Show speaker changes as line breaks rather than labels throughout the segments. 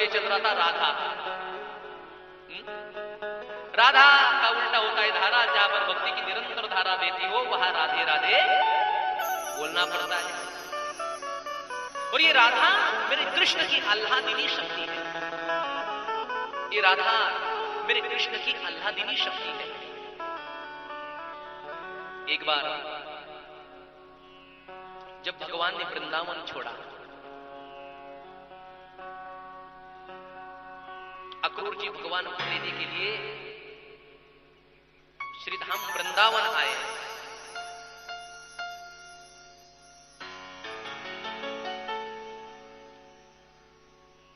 विशेष था राधा। हम्म? राधा का उल्टा होता है धारा, जहाँ पर भक्ति की निरंतर धारा देती हो, वहाँ राधे राधे बोलना पड़ता है। और ये राधा मेरे कृष्ण की आह्लादिनी शक्ति है। ये राधा मेरे कृष्ण की आह्लादिनी शक्ति है। एक बार जब भगवान ने वृंदावन छोड़ा अक्रूर जी भगवान को लेने के लिए श्रीधाम वृंदावन आए।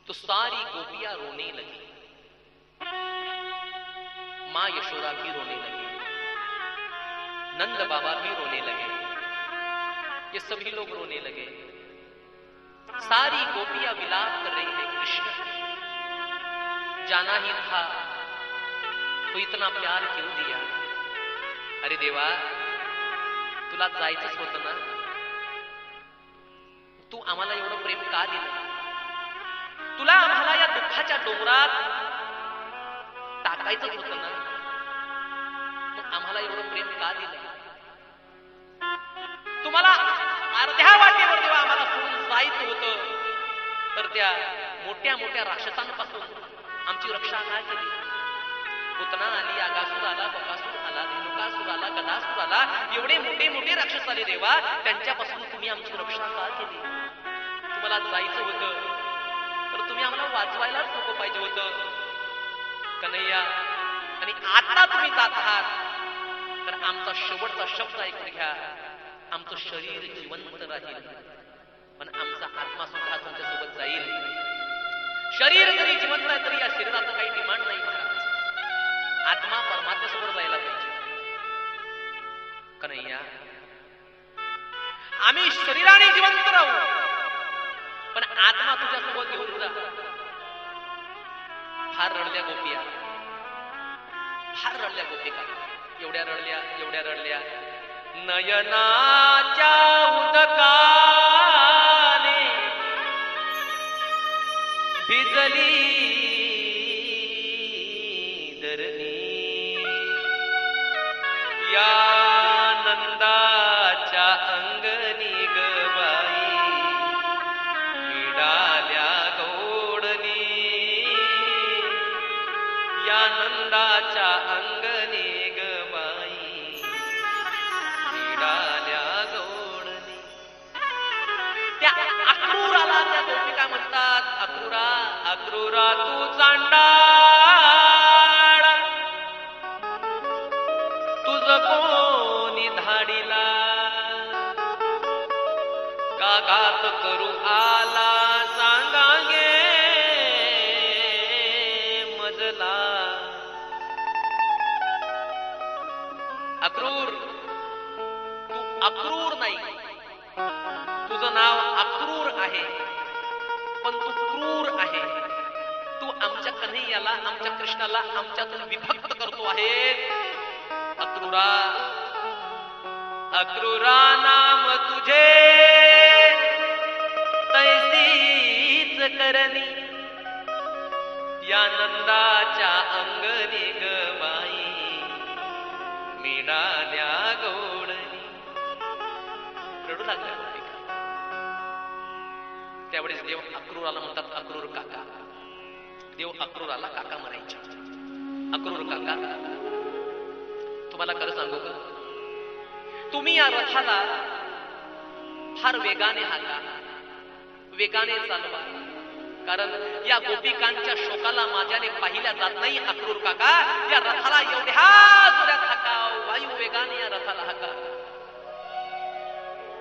तो सारी गोपियाँ रोने लगी। माँ यशोदा भी रोने लगी। नंद बाबा भी रोने लगे। ये सभी लोग रोने लगे। सारी गोपियाँ विलाप कर रही है, कृष्ण जाना ही था तो इतना प्यार क्यों दिया? अरे देवा तुला जायचंच होतं ना? तू आम्हाला एवढं प्रेम का दिलं? तुला आम्हाला या दुःखाच्या डोंगरात टाकायचंच होतं ना? मग आम्हाला एवढं प्रेम का दिलं? तुम्हाला अर्ध्या वाटेवर जेव्हा आम्हाला सोडून जायचं होतं तर त्या मोठ्या मोठ्या राक्षसांपासून आमची रक्षा काय केली पुतना आली आगासूर आला बकासूर आला धेनुकासूर आला गदासूर आला. एवढे मोठे मोठे राक्षस आले देवा. त्यांच्यापासून तुम्ही आमची रक्षा का केली? तुम्हाला जायचं होतं. तर तुम्ही आम्हाला वाचवायलाच नको पाहिजे होतं. कन्हैया आणि आता तुम्ही जात आहात. तर आमचा शेवटचा शब्द ऐकून घ्या. आमचं शरीर जिवंत राहील. पण आमचा आत्मा सुद्धा तुमच्यासोबत जाईल. शरीर जरी जिवंत आहे तरी या शरीराचं काही डिमांड नाही महाराज. आत्मा परमात्म्यासोबत जायला पाहिजे. कन्हैया आम्ही शरीराने जिवंत राहू पण आत्मा तुझ्यासोबत घेऊन जा. फार रडल्या गोपिया. फार रडल्या गोपिका. एवढ्या रडल्या एवढ्या रडल्या. नयनाच्या उदका भिजली धरणी या क्रूरा तू चांडाळ तुझ कोणी धाडीला? का घात करू आला सांगांगे मजला. अक्रूर तू अक्रूर नाही. तुझं नाव अक्रूर आहे पण तू क्रूर आहे. तू आमच्या कन्हैयाला आमच्या कृष्णाला आमच्यातून विभक्त करतो आहे. अक्रूरा अक्रूरा नाम तुझे. तैसीच करणी. या नंदाच्या अंगणी गबाई मिळाल्या गोडणी. रडू लागल्या त्यावेळेस देव अक्रूराला म्हणतात अक्रूर काका देव अक्रूराला काका म्हणायचे अक्रूर काका तुम्हाला खरं सांगू का? तुम्ही या रथाला फार वेगाने हाका वेगाने चालवा. कारण या गोपिकांच्या शोकाला माझ्याने पाहिल्या जात नाही अक्रूर काका. या रथाला एवढ्या जोरात हाका वायू वेगाने या रथाला हाका.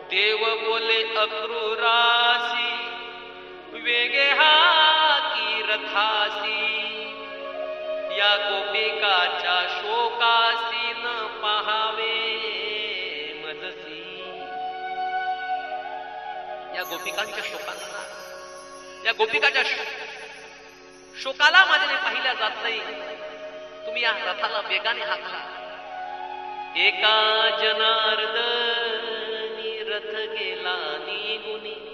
देव बोले अक्रूरासी वेगे हा की या गोपिकाच्या शोकासी न पहावे मजसी. या गोपिकांच्या शोकांना या गोपिकाच्या शो- शोकाला माझ्याने पाहिल्या जात नाही. तुम्ही या रथाला वेगाने हाकला. एका जनार्द रथ गेला निगुनी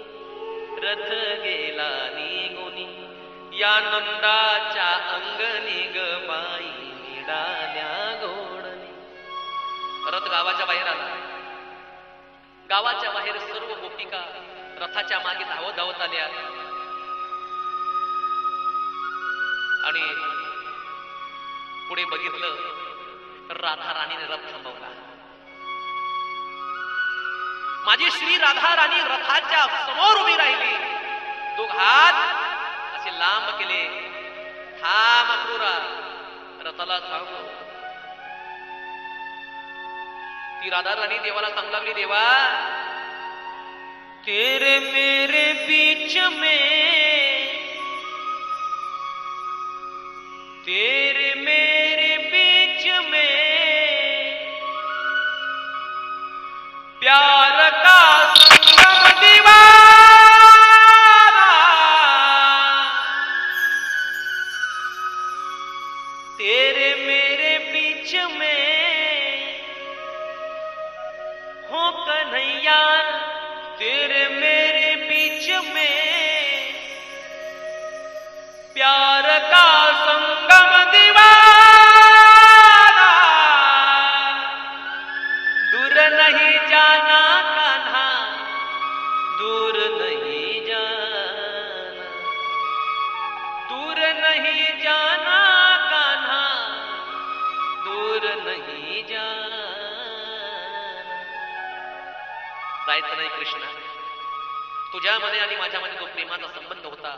रथ गेला निगुनी या नंदाच्या अंगणी ग बाई निडाल्या गोडणी रथ गावाच्या बाहेर आला. गावाच्या बाहेर सर्व गोपिका रथाच्या मागे धावत धावत आल्या. आणि पुढे बघितलं राधा राणीने रथ थांबवला. माझी श्री राधा राणी रथा लांब केले. थांब क्रूरा रथाला थांब ती राधा राणी देवाला सांगू लागली देवा तेरे मेरे बीच में तेरे मेरे तुझ्यामध्ये आणि माझ्यामध्ये जो प्रेमाचा संबंध होता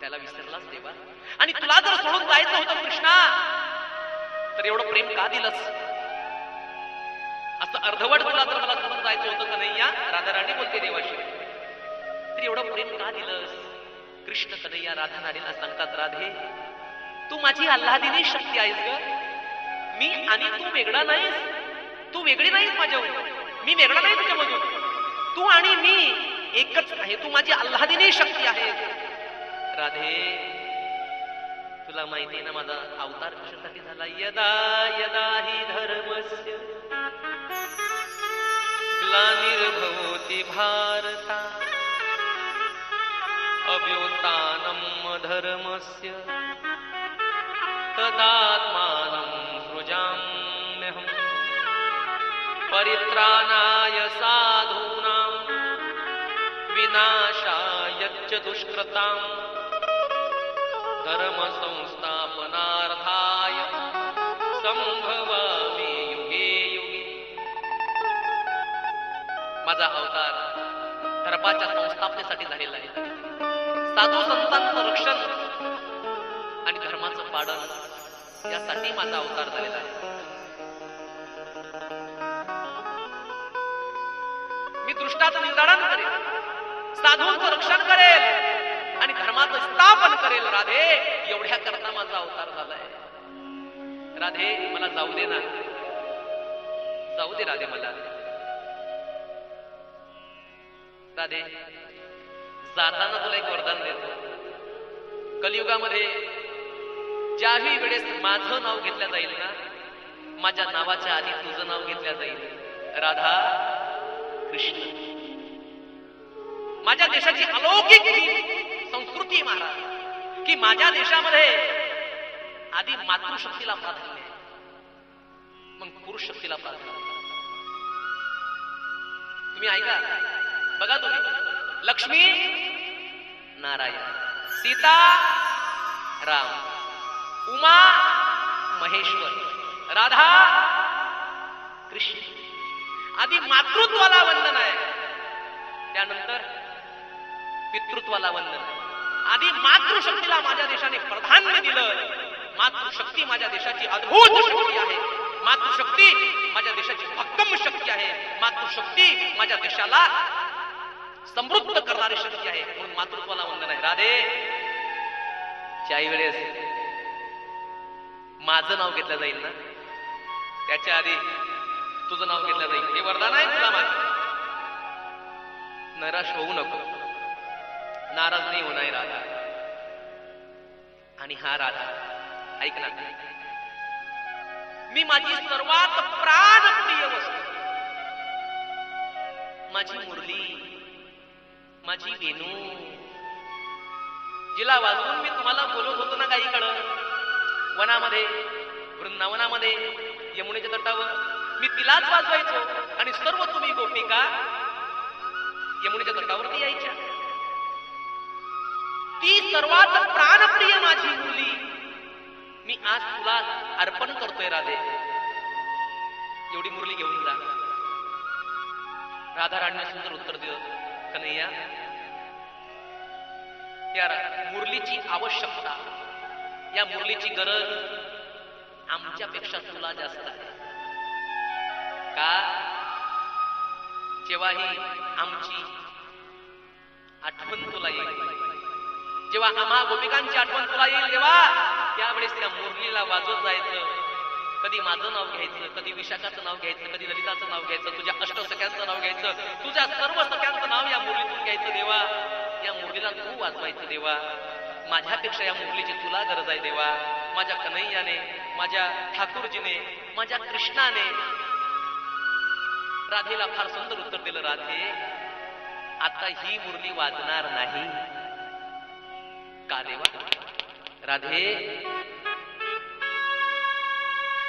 त्याला विसरलाच देवा? आणि तुला जर सोडून जायचं होतं कृष्णा तर एवढं प्रेम का दिलंस? असं अर्धवट तुला जर मला सोडून जायचं होतं का नाही या? राधाराणी बोलते देवाशी. तर एवढं प्रेम का दिलंस? कृष्ण कन्हैया राधाराणीला सांगतात राधे तू माझी आल्हादिनी शक्ती आहेस ग. मी आणि तू वेगळा नाहीस. तू वेगळी नाहीस माझ्याहून. मी वेगळा नाही तुझ्यामधून. तू आणि मी एकच आहे. तू माझी आल्हादिनी शक्ती आहे. राधे तुला माहिती आहे ना माझा अवतार कशासाठी झाला? यदा यदा हि धर्मस्य ग्लानिर्भवती भारता। अव्योत्थानं धर्मस्य तदात्मानं सृजाम्यहम्। परित्राणाय सा विनाशाय च दुष्कृताम्। धर्म संस्थापनार्थाय संभवामि युगे युगे। माझा अवतार धर्माच्या संस्थापनेसाठी झालेला आहे. साधू संतांचं रक्षण आणि धर्माचं पाडन यासाठी माझा अवतार झालेला आहे. मी दृष्टाचं निर्धारण करेल साधूंच रक्षण करेल आणि धर्माचं स्थापन करेल राधे. एवढ्या करता माझा अवतार झालाय. राधे मला जाऊ दे ना. जाऊ दे राधे मला. राधे जाताना तुला एक वरदान देतो. कलियुगामध्ये ज्याही वेळेस माझं नाव घेतलं जाईल ना माझ्या नावाच्या आधी तुझं नाव घेतलं जाईल. राधा कृष्ण. माझ्या देशाची अलौकिक संस्कृती महाराज की माझ्या देशामध्ये आधी मातृशक्तीला प्राधान्य मग पुरुष शक्तीला प्राधान्य तुम्ही ऐका. बघा तुम्ही. लक्ष्मी नारायण सीता राम उमा महेश्वर राधा कृष्ण. आधी मातृत्वाला वंदन आहे. त्यानंतर पितृत्वाला वंदन. आधी मातृशक्तीला माझ्या देशाने प्राधान्य दिलं. मातृशक्ती माझ्या देशाची अद्भुत शक्ती आहे. मातृशक्ती माझ्या देशाची भक्कम शक्ती आहे. मातृशक्ती माझ्या देशाला समृद्ध करणारी शक्ती आहे. म्हणून मातृत्वाला वंदन आहे. राधे. ज्याही वेळेस माझं नाव घेतलं जाईल ना? त्याच्या आधी तुझं नाव घेतलं जाईल. हे वरदान आहे तुला माझं. नैराश होऊ नको. नाराज नाही होणार राधा. आणि हा राधा ऐक ना. मी माझी सर्वात प्राणप्रिय वस्तू. माझी मुरली माझी वेणू. जिला वाजवून मी तुम्हाला बोलत होतो ना काही कळ वनामध्ये वृंदावनामध्ये यमुनेच्या तटावर. मी तिलाच वाजवायचो. आणि सर्व तुम्ही गोपिका यमुनेच्या तटावरती यायच्या. ती सर्वात प्राणप्रिय माझी मुली. मी आज तुला अर्पण करतोय राधे. एवढी मुरली घेऊन जा. राधा राणीने सुंदर उत्तर दिलं कन्हैया या रा- मुरलीची आवश्यकता या मुरलीची गरज आमच्यापेक्षा तुला जास्त आहे. का? जेव्हाही आमची आठवण तुला येईल जेव्हा आम्हा गोपिकांची आठवण तुला येईल तेव्हा त्यावेळेस त्या मुरलीला वाजवत जायचं. कधी माझं नाव घ्यायचं कधी विशाखाचं नाव घ्यायचं कधी ललिताचं नाव घ्यायचं तुझ्या अष्टसख्यांचं नाव घ्यायचं तुझ्या सर्व सख्यांचं नाव या मुरलीतून घ्यायचं देवा. या मुरलीला तू वाजवायचं देवा. माझ्यापेक्षा या मुरलीची तुला गरज आहे देवा. माझ्या कन्हैयाने माझ्या ठाकूरजीने माझ्या कृष्णाने. राधेला फार सुंदर उत्तर दिलं राधे आता ही मुरली वाजणार नाही. का देवा राधे.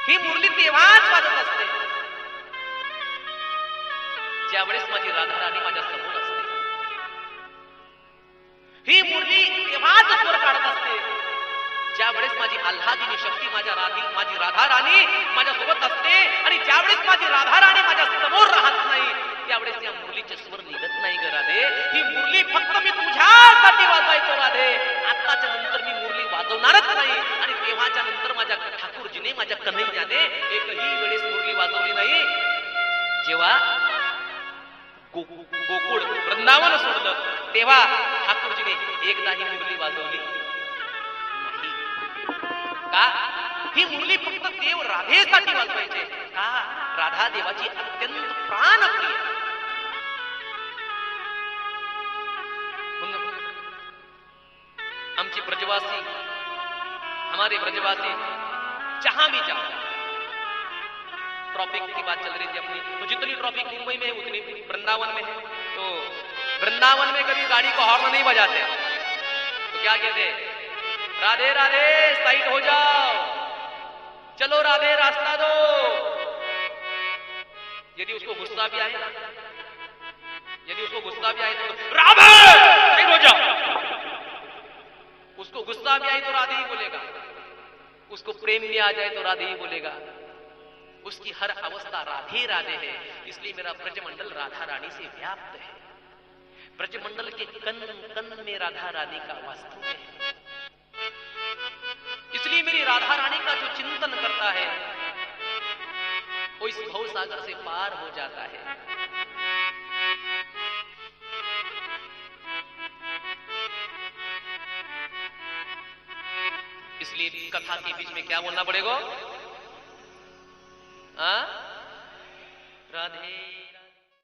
ही मुरली तेव्हाच वाजत असते. ज्यावेळेस माझी राधा राणी माझ्यासमोर असते. ही मुरली तेव्हाच स्वर काढत असते. ज्यावेळेस माझी आल्हादिनी शक्ती माझ्या राधी माझी राधा राणी माझ्या सोबत असते आणि ज्यावेळेस माझी राधा राणी माझ्यासमोर राहत नाही त्यावेळेस या मुरलीचे स्वर निघत नाही ग राधे. ही मुरली फक्त मी तुझ्यासाठी वाजवायचो जेव्हा गोकुळ वृंदावन सोडलं तेव्हा ठाकूरजीने एकदाही मुरली वाजवली. नाही. का? ही मुरली फक्त देव राधेसाठी वाजवायचे. का? राधा देवाची अत्यंत प्राणप्रिय. म्हणून आमचे ब्रजवासी हमारे ब्रजवासी जहां भी जाओ. ट्रॉफिक की बात चल रही थी अपनी। तो जितनी ट्रॉफिक मुंबई में है, उतनी वृंदावन में है। तो वृंदावन में कभी गाड़ी को हॉर्न नहीं बजाते। तो क्या कहते राधे राधे साइड हो जाओ। चलो राधे, रास्ता दो। यदि उसको गुस्सा भी आए यदि उसको गुस्सा भी आए तो राधे साइड हो जाओ। उसको गुस्सा भी आए तो राधे ही बोलेगा। उसको प्रेम भी आ जाए तो राधे ही बोलेगा। उसकी हर अवस्था राधे राधे है। इसलिए मेरा ब्रजमंडल राधा रानी से व्याप्त है। ब्रजमंडल के कन कन में राधा रानी का वास्तु है। इसलिए मेरी राधा रानी का जो चिंतन करता है, वो इस भव सागर से पार हो जाता है। इसलिए कथा के बीच में क्या बोलना पड़ेगा? हाँ? राधे